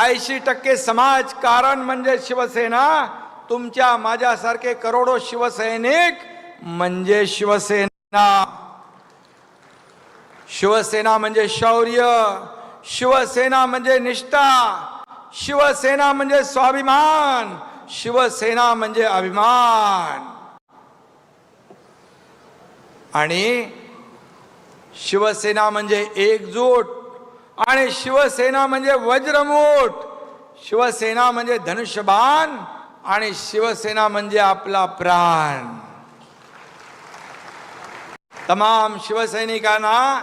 ऐंशी टक्के समाज कारण म्हणजे शिवसेना तुमच्या माझ्यासारखे करोडो शिवसैनिक म्हणजे शिवसेना. शिवसेना म्हणजे शौर्य शिवसेना म्हणजे निष्ठा शिवसेना म्हणजे स्वाभिमान शिवसेना म्हणजे अभिमान. आणि शिवसेना म्हणजे एकजूट आणि शिवसेना म्हणजे वज्रमूठ. शिवसेना म्हणजे धनुष्यबाण आणि शिवसेना म्हणजे आपला प्राण. तमाम शिवसैनिकांना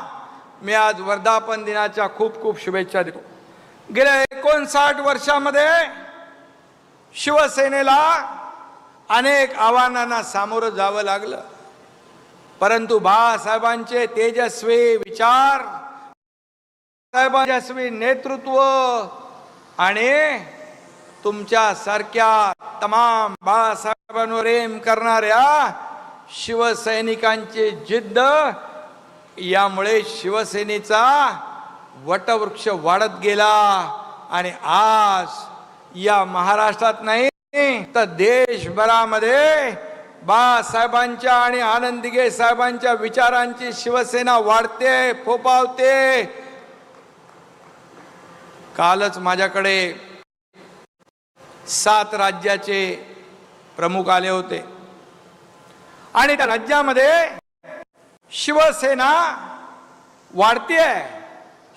मी आज वर्धापन दिनाच्या खूप खूप शुभेच्छा देतो. गेल्या एकोणसाठ वर्षामध्ये शिवसेनेला अनेक आव्हानांना सामोरं जावं लागलं. परंतु बाळासाहेबांचे तेजस्वी विचार साहेबांजस्वी नेतृत्व आणि तुमच्या सारख्या तमाम बाळासाहेबांवर एम करणाऱ्या शिवसैनिकांची जिद्द यामुळे शिवसेनेचा वटवृक्ष वाढत गेला. आणि आज या महाराष्ट्रात नाही तर देशभरामध्ये बाळासाहेबांच्या आणि आनंदीगे साहेबांच्या विचारांची शिवसेना वाढते फोपावते कालच माझ्याकडे सात राज्याचे प्रमुख आले होते. आणि त्या राज्यामध्ये शिवसेना वाढते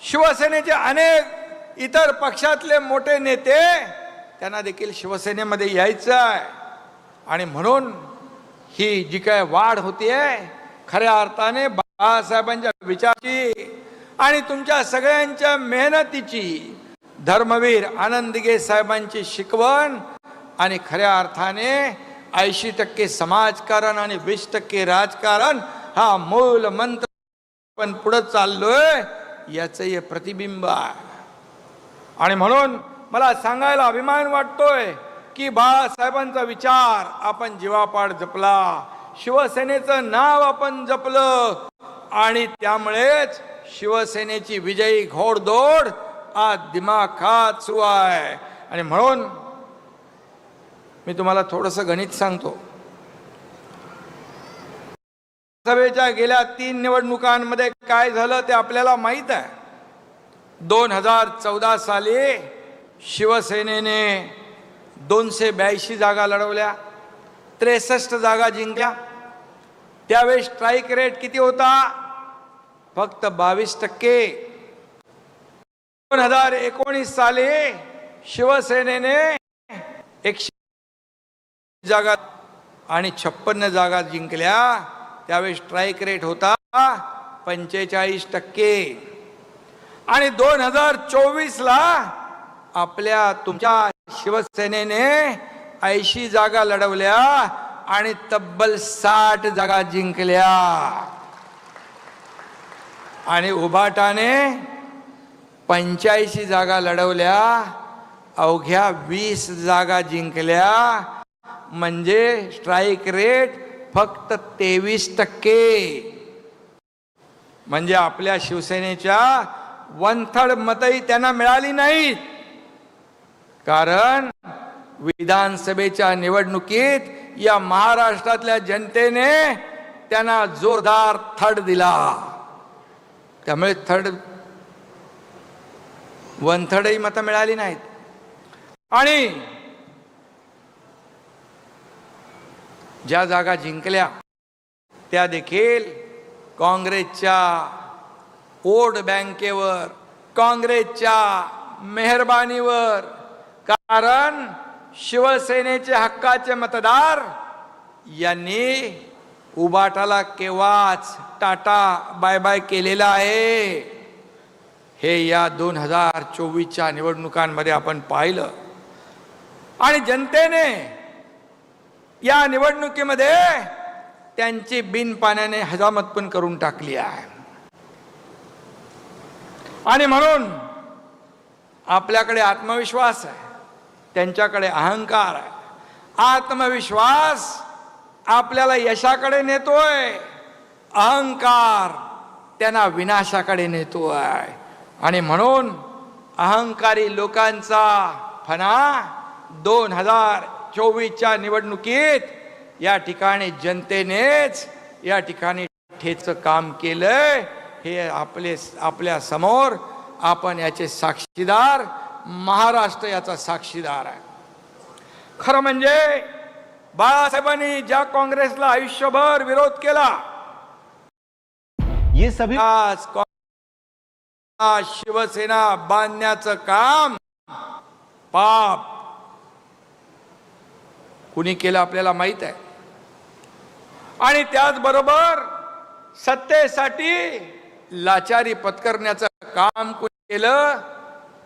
शिवसेनेचे अनेक इतर पक्षातले मोठे नेते त्यांना देखील शिवसेनेमध्ये यायचं आहे आणि म्हणून ही जी काय वाढ होतीये खऱ्या अर्थाने बाळासाहेबांच्या विचाराची आणि तुमच्या सगळ्यांच्या मेहनतीची धर्मवीर आनंदगे साहेबांची शिकवण आणि खऱ्या अर्थाने ऐंशी टक्के समाजकारण आणि वीस टक्के राजकारण हा मूल मंत्र पण पुढे चाललोय याचं हे प्रतिबिंब आहे. आणि म्हणून मला सांगायला अभिमान वाटतोय की बाळासाहेबांचा विचार आपण जीवापाड जपला शिवसेनेचं नाव आपण जपलं आणि त्यामुळेच शिवसेनेची विजयी घोडदौड आज दिमाखात सुरू आहे. आणि म्हणून मी तुम्हाला थोडंसं गणित सांगतो. सभेच्या गेल्या तीन निवडणुकांमध्ये काय झालं ते आपल्याला माहीत आहे. दोन हजार चौदा साली शिवसेनेने दोनशे ब्याऐंशी जागा लढवल्या त्रेसष्ट जागा जिंकल्या. त्यावेळेस स्ट्राईक रेट किती होता? फक्त बावीस टक्के. दोन हजार एकोणीस साली शिवसेनेने एकशे जागा आणि छप्पन्न जागा जिंकल्या. त्यावेळी स्ट्राईक रेट होता पंचेचाळीस टक्के. आणि दोन हजार चोवीस ला आपल्या तुमच्या शिवसेनेने ऐंशी जागा लढवल्या आणि तब्बल साठ जागा जिंकल्या. आणि उभाटाने पंच्याऐंशी जागा लढवल्या अवघ्या वीस जागा जिंकल्या. म्हणजे स्ट्राईक रेट फक्त तेवीस टक्के. म्हणजे आपल्या शिवसेनेच्या वन थर्ड मतही त्यांना मिळाली नाहीत. कारण विधानसभेच्या निवडणुकीत या महाराष्ट्रातल्या जनतेने त्यांना जोरदार थर्ड दिला. त्यामुळे थर्ड वन थर्डही मतं मिळाली नाहीत. आणि ज्या जागा जिंकल्या त्या देखील काँग्रेसच्या वोट बँकेवर काँग्रेसच्या मेहरबानीवर. कारण शिवसेनेचे हक्काचे मतदार यांनी उबाटाला केव्हाच टाटा बाय बाय केलेला आहे. हे या दोन हजार चोवीसच्या निवडणुकांमध्ये आपण पाहिलं. आणि जनतेने या निवडणुकीमध्ये त्यांची बिन पाण्याने हजामत पण करून टाकली आहे. आणि म्हणून आपल्याकडे आत्मविश्वास आहे त्यांच्याकडे अहंकार आहे. आत्मविश्वास आपल्याला यशाकडे नेतोय अहंकार त्यांना विनाशाकडे नेतोय. आणि म्हणून अहंकारी लोकांचा फणा दोन हजार चोवीसच्या निवडणुकीत या ठिकाणी जनतेनेच या ठिकाणी ठेच काम केलंय. हे आपले आपल्यासमोर आपण याचे साक्षीदार महाराष्ट्र याचा साक्षीदार आहे. खरं म्हणजे बाळासाहेबांनी ज्या काँग्रेसला आयुष्यभर विरोध केला ये सभी आज शिवसेना बांधण्याचं काम. पाप. कुणी केलं आपल्याला माहीत आहे. आणि त्याचबरोबर सत्तेसाठी लाचारी पत्करण्याचं काम कुणी केलं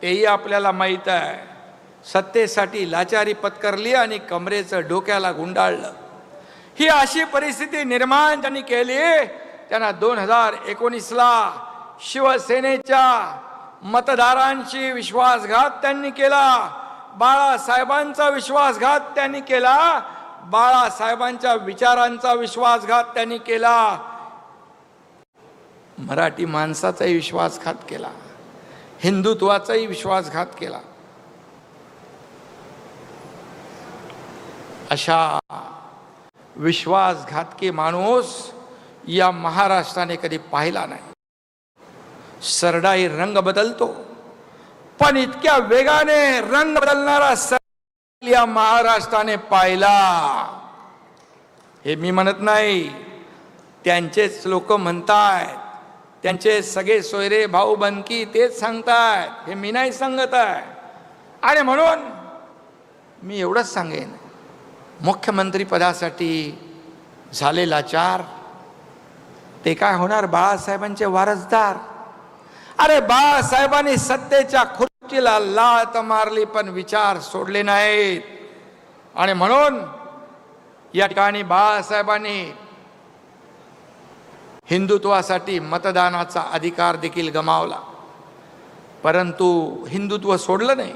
तेही आपल्याला माहीत आहे. सत्तेसाठी लाचारी पत्करली आणि कमरेचं डोक्याला गुंडाळलं. ही अशी परिस्थिती निर्माण त्यांनी केली त्यांना दोन हजार एकोणीसला शिवसेनेच्या मतदारांशी विश्वासघात त्यांनी केला. बाळासाहेबांचा विश्वासघात त्यांनी केला. बाळासाहेबांच्या विचारांचा विश्वासघात त्यांनी केला. मराठी माणसाचाही विश्वासघात केला. हिंदुत्वाचाही विश्वासघात केला. अशा विश्वासघातकी माणूस या महाराष्ट्राने कधी पाहिला नाही. सरडाई रंग बदलतो. पण इतक्या वेगाने रंग बदलणारा सर या महाराष्ट्राने पाहिला. हे मी म्हणत नाही. त्यांचेच लोक म्हणतायत. त्यांचे सगळे सोयरे भाऊ बनकी तेच सांगतायत. हे मी नाही सांगत आहे आणि म्हणून मी एवढंच सांगेन. मुख्यमंत्री पदासाठी चार ते काय होणार? बाळासाहेबांचे वारसदार. अरे बाळासाहेबांनी सत्तेच्या खुर्चीला लात मारली पण विचार सोडले नाहीत. आणि म्हणून या ठिकाणी बाळासाहेबांनी हिंदुत्वासाठी मतदानाचा अधिकार देखील गमावला. परंतु हिंदुत्व सोडलं नाही.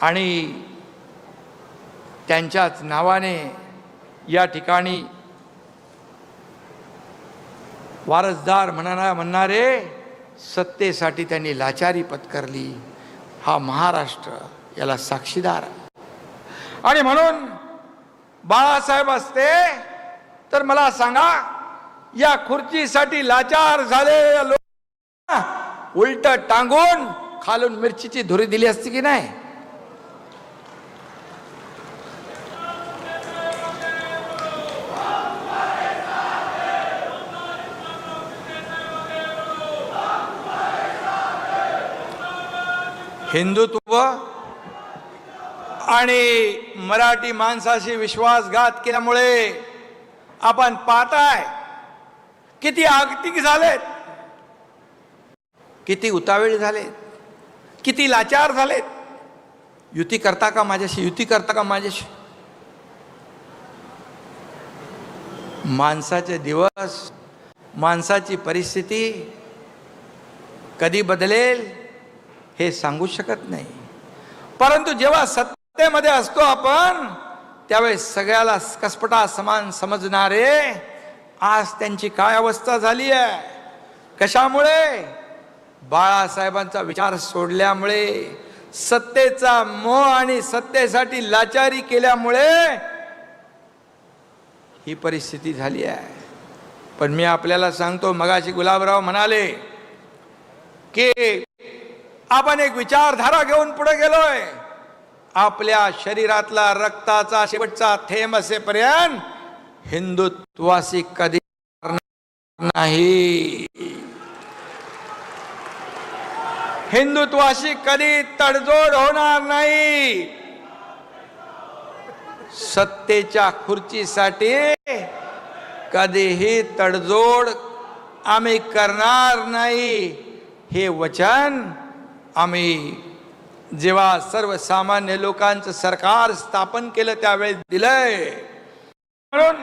आणि त्यांच्याच नावाने या ठिकाणी वारसदार म्हणणार म्हणणारे सत्तेसाठी त्यांनी लाचारी पत्करली. हा महाराष्ट्र याला साक्षीदार आणि म्हणून बाळासाहेब असते तर मला सांगा या खुर्चीसाठी लाचार झालेल्या लोक उलट टांगून खालून मिरचीची धुरी दिली असती की नाही? हिंदुत्व आणि मराठी माणसाशी विश्वासघात केल्यामुळे आपण पाहताय किती आगतिक झालेत किती उतावीळ झालेत किती लाचार झालेत. युती करता का माझ्याशी? युती करता का माझ्याशी? माणसाचे दिवस माणसाची परिस्थिती कधी बदलेल? हे सांगू शकत नाही. परंतु जेव्हा सत्तेमध्ये असतो आपण त्यावेळेस सगळ्याला कसपटा समान समजणारे आज त्यांची काय अवस्था झाली आहे? कशामुळे? बाळासाहेबांचा विचार सोडल्यामुळे सत्तेचा मोह आणि सत्तेसाठी लाचारी केल्यामुळे ही परिस्थिती झाली आहे. पण मी आपल्याला सांगतो मगाशी गुलाबराव म्हणाले की आपण एक विचारधारा घेऊन पुढे गेलोय. आपल्या शरीरातला रक्ताचा शेवटचा थेंब असेपर्यंत हिंदुत्वासी कधी नाही. हिंदुत्वाशी कधी तडजोड होणार नाही. सत्तेच्या खुर्चीसाठी कधीही तडजोड आम्ही करणार नाही. हे वचन आम्ही जेव्हा सर्वसामान्य लोकांचं सरकार स्थापन केलं त्यावेळेस दिलंय. म्हणून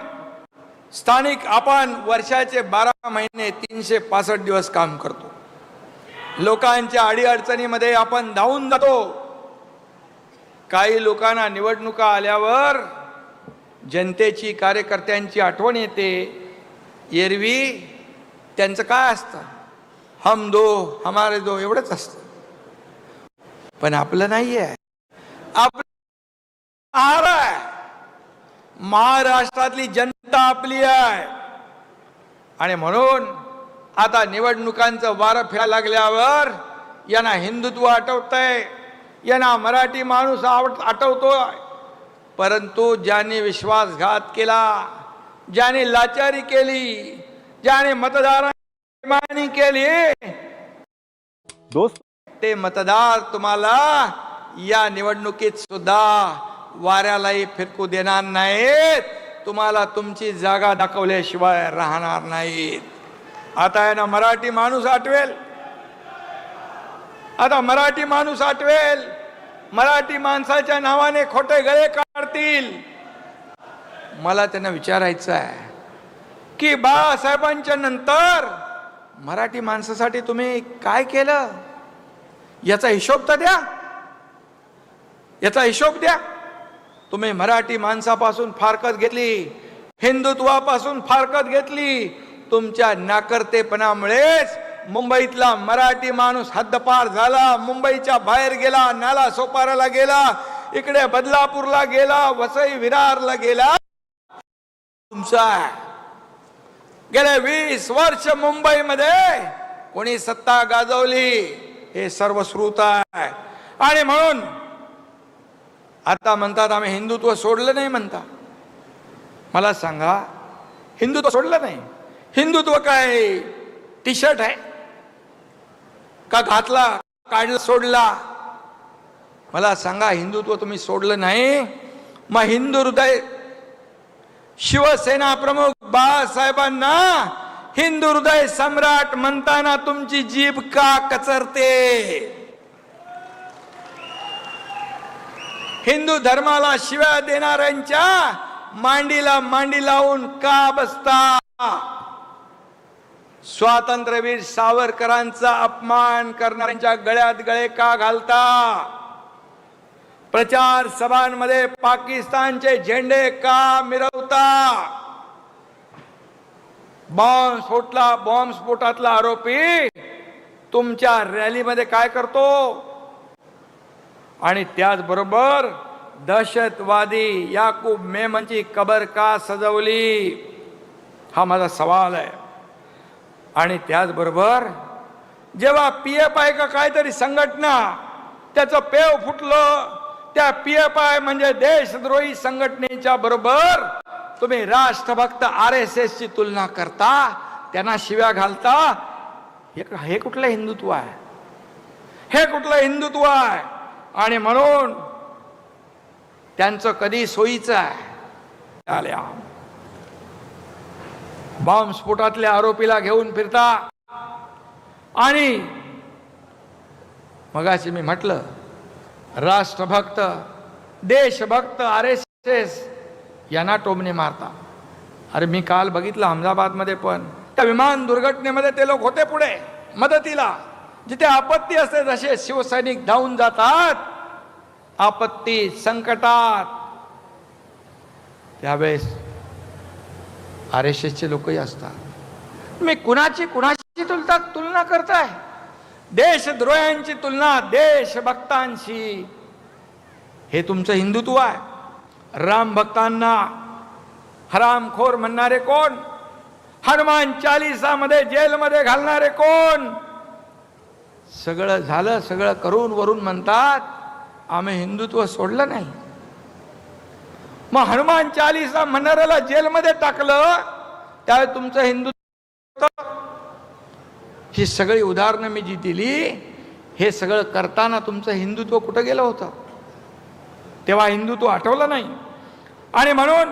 स्थानिक आपण वर्षाचे बारा महिने तीनशे पासष्ट दिवस काम करतो. लोकांच्या अडीअडचणीमध्ये आपण धावून जातो. काही लोकांना निवडणुका आल्यावर जनतेची कार्यकर्त्यांची आठवण येते. एरवी त्यांचं काय असतं? हम दो हमारे दो एवढंच असतं. पण आपलं नाही आहे आपलं आहे. महाराष्ट्रातली जनता आपली आहे. आणि म्हणून आता निवडणुकांचं वारं फिरा लागल्यावर यांना हिंदुत्व आठवतंय यांना मराठी माणूस आवड आठवतोय परंतु ज्याने विश्वासघात केला ज्याने लाचारी केली ज्याने मतदारांनी केली दोस्त ते मतदार तुम्हाला या निवडणुकीत सुद्धा वाऱ्यालाही फिरकू देणार नाहीत. तुम्हाला तुमची जागा दाखवल्याशिवाय राहणार नाहीत. आता आहे ना मराठी माणूस आठवेल. आता मराठी माणूस आठवेल. मराठी माणसाच्या नावाने खोटे गळे काढतील. मला त्यांना विचारायचं आहे की बाळासाहेबांच्या नंतर मराठी माणसासाठी तुम्ही काय केलं? याचा हिशोब तर द्या. याचा हिशोब द्या. तुम्ही मराठी माणसापासून फारकत घेतली हिंदुत्वापासून फारकत घेतली तुमच्या नाकर्तेपणामुळेच मुंबईतला मराठी माणूस हद्दपार झाला मुंबईच्या बाहेर गेला नाला सोपाराला गेला इकडे बदलापूरला गेला वसई विरारला गेला. तुमचा गेले वीस वर्ष मुंबईमध्ये कोणी सत्ता गाजवली हे सर्व श्रुत आहे. आणि म्हणून आता म्हणतात आम्ही हिंदुत्व सोडलं नाही म्हणता. मला सांगा हिंदुत्व सोडलं नाही? हिंदुत्व काय? टी शर्ट आहे? का घातला? काढला? सोडला? मला सांगा हिंदुत्व तुम्ही सोडलं नाही? मग हिंदू हृदय शिवसेना प्रमुख बाळासाहेबांना हिंदू हृदय सम्राट म्हणताना तुमची जीभ का कचरते? हिंदू धर्माला शिव्या देणाऱ्यांच्या मांडीला मांडी लावून का बसता? स्वातंत्र्यवीर सावरकरांचा अपमान करणाऱ्यांच्या गळ्यात गळे का घालता? प्रचार सभांमध्ये पाकिस्तानचे झेंडे का मिरवता? बॉम्ब स्फोटला बॉम्ब स्फोटातला आरोपी तुमच्या रॅलीमध्ये काय करतो? आणि त्याचबरोबर दहशतवादी याकूब मेमनची कबर का सजवली? हा माझा सवाल आहे. आणि त्याचबरोबर जेव्हा पी एफ आय का काहीतरी संघटना त्याचं पेव फुटलं त्या पी एफ आय म्हणजे देशद्रोही संघटनेच्या बरोबर तुम्ही राष्ट्रभक्त आर एस एस ची तुलना करता त्यांना शिव्या घालता हे हे कुठलं हिंदुत्व आहे? हे कुठलं हिंदुत्व आहे? आणि म्हणून त्यांचं कधी सोयीचं आहे? आल्या बॉम्बस्फोटातल्या आरोपीला घेऊन फिरता. आणि मगाशी मी म्हटलं राष्ट्रभक्त देशभक्त आर एस एस यांना टोमणे मारता. अरे मी काल बघितलं अहमदाबादमध्ये पण. त्या विमान दुर्घटनेमध्ये ते लोक होते पुढे मदतीला. जिथे आपत्ती असते जसे शिवसैनिक धावून जातात. आपत्ती संकटात. त्यावेळेस आर एस एसचे लोकही असतात. मी कुणाची कुणाची तुलना तुलना करताय? देशद्रोह्यांची तुलना देशभक्तांशी. हे तुमचं हिंदुत्व आहे. राम भक्तांना हरामखोर म्हणणारे कोण? हनुमान चालिसामध्ये जेलमध्ये घालणारे कोण? सगळं झालं सगळं करून वरून म्हणतात आम्ही हिंदुत्व सोडलं नाही. मग हनुमान चालिसा म्हणणाऱ्याला जेलमध्ये टाकलं त्यावेळी तुमचं हिंदुत्व ही सगळी उदाहरणं मी जी दिली हे सगळं करताना तुमचं हिंदुत्व कुठं गेलं होतं? तेव्हा हिंदुत्व आठवलं नाही. आणि म्हणून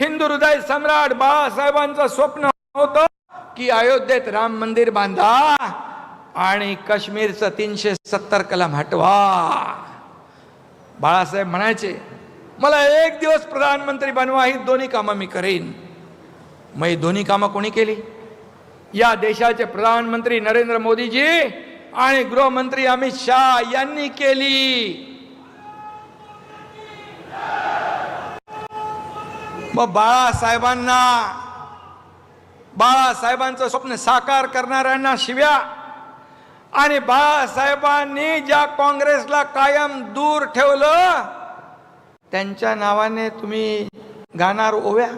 हिंदू हृदय सम्राट बाळासाहेबांचं स्वप्न होतं की अयोध्येत राम मंदिर बांधा आणि काश्मीरचं तीनशे सत्तर कलम हटवा. बाळासाहेब म्हणायचे मला एक दिवस प्रधानमंत्री बनवा ही दोन्ही कामं मी करेन. मग ही दोन्ही कामं कोणी केली? या देशाचे प्रधानमंत्री नरेंद्र मोदीजी आणि गृहमंत्री अमित शाह यांनी केली. मग बाळासाहेबांना बाळासाहेबांचं स्वप्न साकार करणाऱ्यांना शिव्या. आणि बाळासाहेबांनी ज्या काँग्रेसला कायम दूर ठेवलं त्यांच्या नावाने तुम्ही गाणार ओव्या.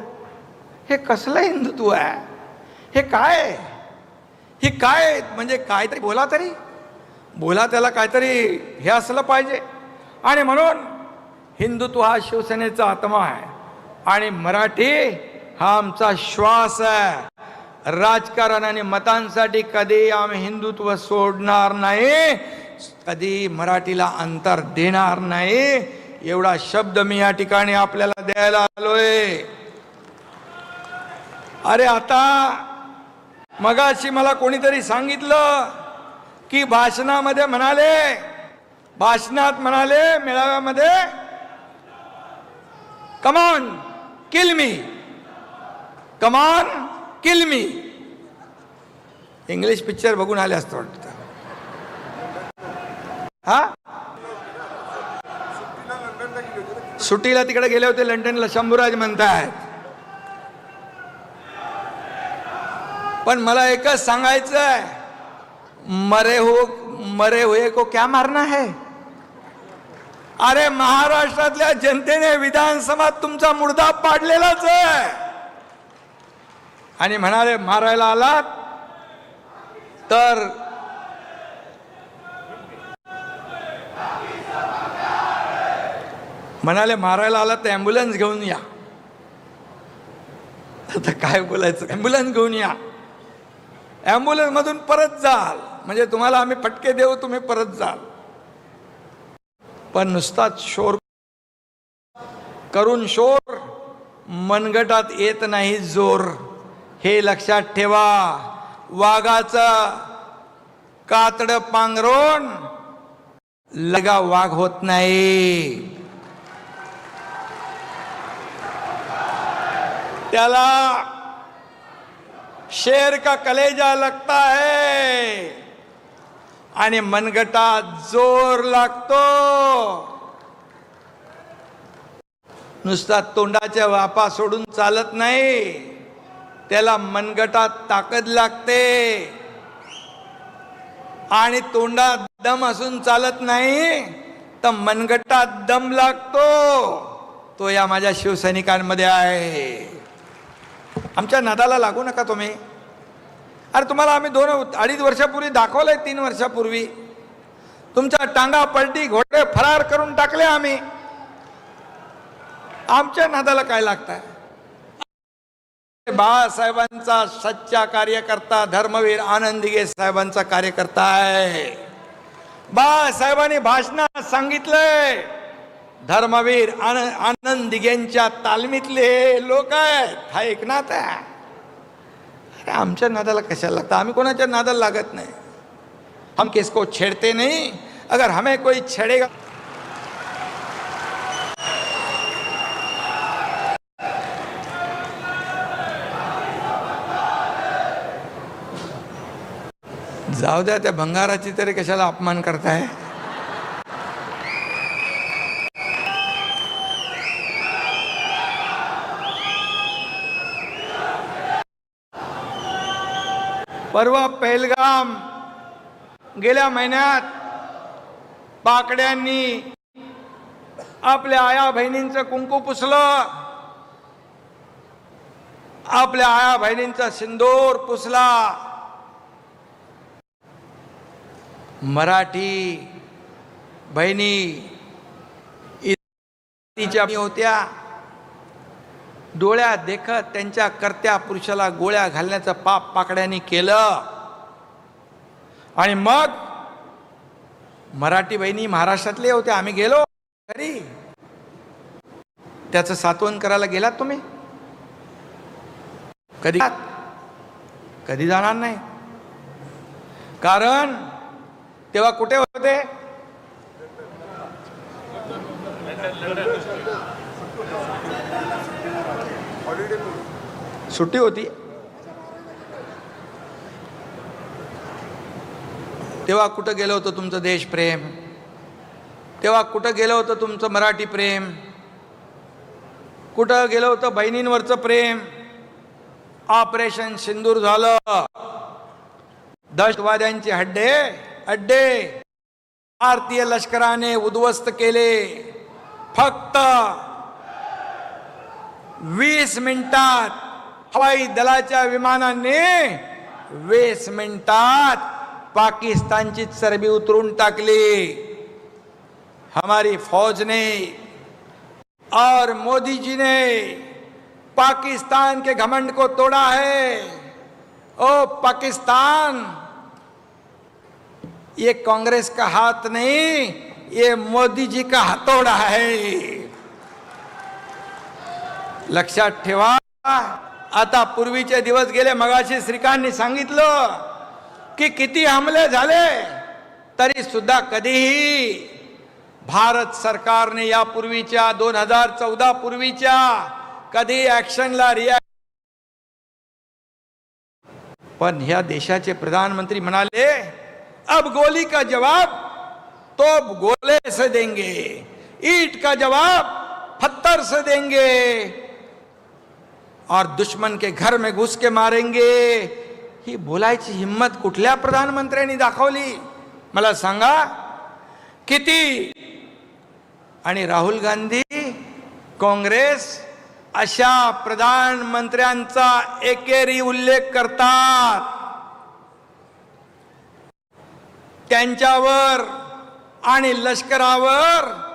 हे कसलं हिंदुत्व आहे? हे काय? हे ही काय? म्हणजे काहीतरी बोला तरी. बोला त्याला काहीतरी हे असलं पाहिजे. आणि म्हणून हिंदुत्व हा शिवसेनेचा आत्मा आहे. आणि मराठी हा आमचा श्वास आहे. राजकारण आणि मतांसाठी कधी आम्ही हिंदुत्व सोडणार नाही कधी मराठीला अंतर देणार नाही एवढा शब्द मी या ठिकाणी आपल्याला द्यायला आलोय. अरे आता मगाशी मला कोणीतरी सांगितलं की भाषणामध्ये म्हणाले भाषणात म्हणाले मेळाव्यामध्ये come on kill me. Come on kill me. English picture बघून आले असतं वाटतं। हा? सुट्टीला तिकडे गेले होते लंडनला शंभूराज म्हणतायत। पण मला एकच सांगायचं आहे मरे हो मरे हुए को क्या मारना है? अरे महाराष्ट्रातल्या जनतेने विधानसभात तुमचा मुर्दा पाडलेलाच आहे. आणि म्हणाले मारायला आलात? तर म्हणाले मारायला आलात तर ॲम्ब्युलन्स घेऊन या. आता काय बोलायचं? ॲम्ब्युलन्स घेऊन या. ॲम्ब्युलन्समधून परत जाल. म्हणजे तुम्हाला आम्ही फटके देऊ तुम्ही परत जाल. पण नुसताच शोर करून शोर मनगटात येत नाही जोर. हे लक्षात ठेवा वाघाचं कातड पांघरून लगा वाघ होत नाही. त्याला शेर का कलेजा लगता है? आणि मनगटा जोर लागतो. नुसता तोंडाच्या वापा सोडून चालत नाही. त्याला मनगटात ताकद लागते. आणि तोंडात दम असून चालत नाही तर मनगटात दम लागतो. तो या माझ्या शिवसैनिकांमध्ये आहे. आमच्या नादाला लागू नका तुम्ही. अरे तुम्हाला आम्ही दोन अडीच वर्षापूर्वी दाखवलंय तीन वर्षापूर्वी. तुमच्या टांगा पलटी घोडे फरार करून टाकले आम्ही. आमच्या नादाला काय लागताय? बाळासाहेबांचा सच्चा कार्यकर्ता धर्मवीर आनंदीगे साहेबांचा कार्यकर्ता आहे. बाळासाहेबांनी भाषणात सांगितलंय. धर्मवीर आन आनंद दिघेंच्या तालमीतले लोक आहेत. हा एकनाथ आहे. अरे आमच्या नादाला कशाला लागतं? आम्ही कोणाच्या नादाला लागत नाही. हम किसको छेड़ते नहीं. अगर हमें कोई छेड़ेगा जाऊ द्या त्या भंगाराची तरी कशाला अपमान करताय? परवा पहलगाम. गेल्या महिन्यात पाकड्यांनी आपल्या आया बहिणींचं कुंकू पुसलं. आपल्या आया बहिणींचा सिंदूर पुसला. मराठी बहिणी होत्या. डोळ्या देखत त्यांच्या कर्त्या पुरुषाला गोळ्या घालण्याचं पाप पाकड्यांनी केलं. आणि मग मराठी बहिणी महाराष्ट्रातले होते आम्ही गेलो घरी. त्याचं सातवन करायला गेलात तुम्ही? कधी कधी जाणार नाही? कारण तेव्हा कुठे होते? सुट्टी होती. तेव्हा कुठं गेलं होतं तुमचं देशप्रेम तेव्हा कुठं गेलं होतं तुमचं मराठी प्रेम? कुठं गेलं होतं बहिणींवरचं प्रेम? ऑपरेशन सिंदूर झालं. दहशतवाद्यांचे हड्डे अड्डे भारतीय लष्कराने उद्ध्वस्त केले. फक्त वीस मिनिटात हवाई दलाच्या विमानाने वीस मिनिटात पाकिस्तानची चरबी उतरून टाकली. हमारी फौज ने और मोदी जी ने पाकिस्तान के घमंड को तोड़ा है। ओ पाकिस्तान, ये कांग्रेस का हाथ नहीं, ये मोदी जी का हथौड़ा है। लक्षात ठेवा। आता पूर्वीचे दिवस गेले मगाशी श्रीकांतनी सांगितलं की किती हमले झाले तरी सुद्धा कधीही भारत सरकारने यापूर्वीच्या दोन हजार चौदा पूर्वीच्या कधी ऍक्शनला रिॲक्ट पण ह्या देशाचे प्रधानमंत्री म्हणाले अब गोली का जवाब तो गोले से देंगे. ईट का जवाब पत्थर से देंगे. और दुश्मन के घर में घुस के मारेंगे। ही बोलायची हिंमत कुठल्या प्रधानमंत्र्यांनी दाखवली? मला सांगा किती? आणि राहुल गांधी काँग्रेस अशा प्रधानमंत्र्यांचा एकेरी उल्लेख करतात. त्यांच्यावर आणि लष्करावर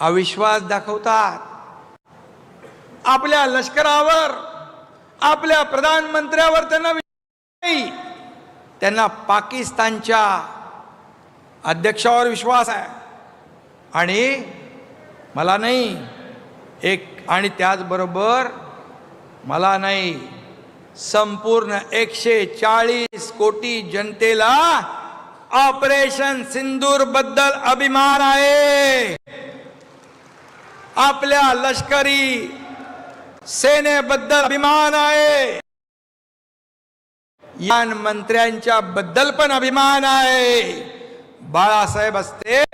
अविश्वास दाखवतात. आपल्या लष्करावर आपल्या प्रधानमंत्र्यावर त्यांना नाही. त्यांना पाकिस्तानच्या अध्यक्षावर विश्वास आहे. आणि मला नाही एक आणि त्याचबरोबर मला नाही संपूर्ण एकशे चाळीस कोटी जनतेला ऑपरेशन सिंदूरबद्दल अभिमान आहे. आपल्या लष्करी सेनेबद्दल अभिमान आहे. या मंत्र्यांच्या बद्दल पण अभिमान आहे. बाळासाहेब असते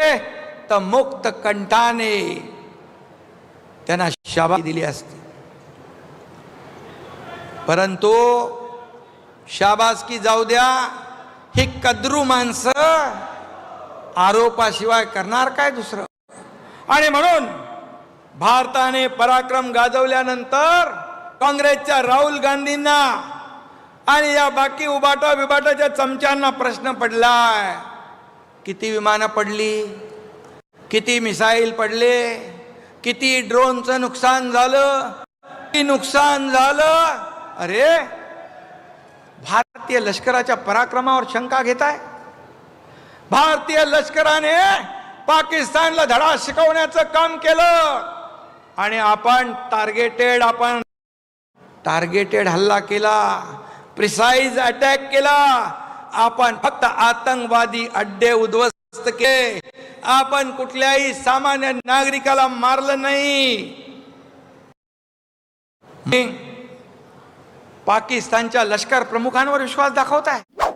तर मुक्त कंठाने त्यांना शाबा दिली असते. परंतु शाबासकी जाऊ द्या ही कद्रू माणसं आरोपाशिवाय करणार काय दुसरं? आणि म्हणून भारताने पराक्रम गाजवल्यानंतर काँग्रेसच्या राहुल गांधींना आणि या बाकी उबाटा बिबाटाच्या चमच्यांना प्रश्न पडलाय. किती विमानं पडली? किती मिसाईल पडले? किती ड्रोनचं नुकसान झालं? किती नुकसान झालं? अरे भारतीय लष्कराच्या पराक्रमावर शंका घेताय? भारतीय लष्कराने पाकिस्तानला धडा शिकवण्याचं काम केलं. आणि आपण टार्गेटेड आपण टार्गेटेड हल्ला केला प्रिसाईज अटॅक केला. आपण फक्त आतंकवादी अड्डे उद्ध्वस्त केले. आपण कुठल्याही सामान्य नागरिकाला मारलं नाही. पाकिस्तानच्या लष्कर प्रमुखांवर विश्वास दाखवत आहे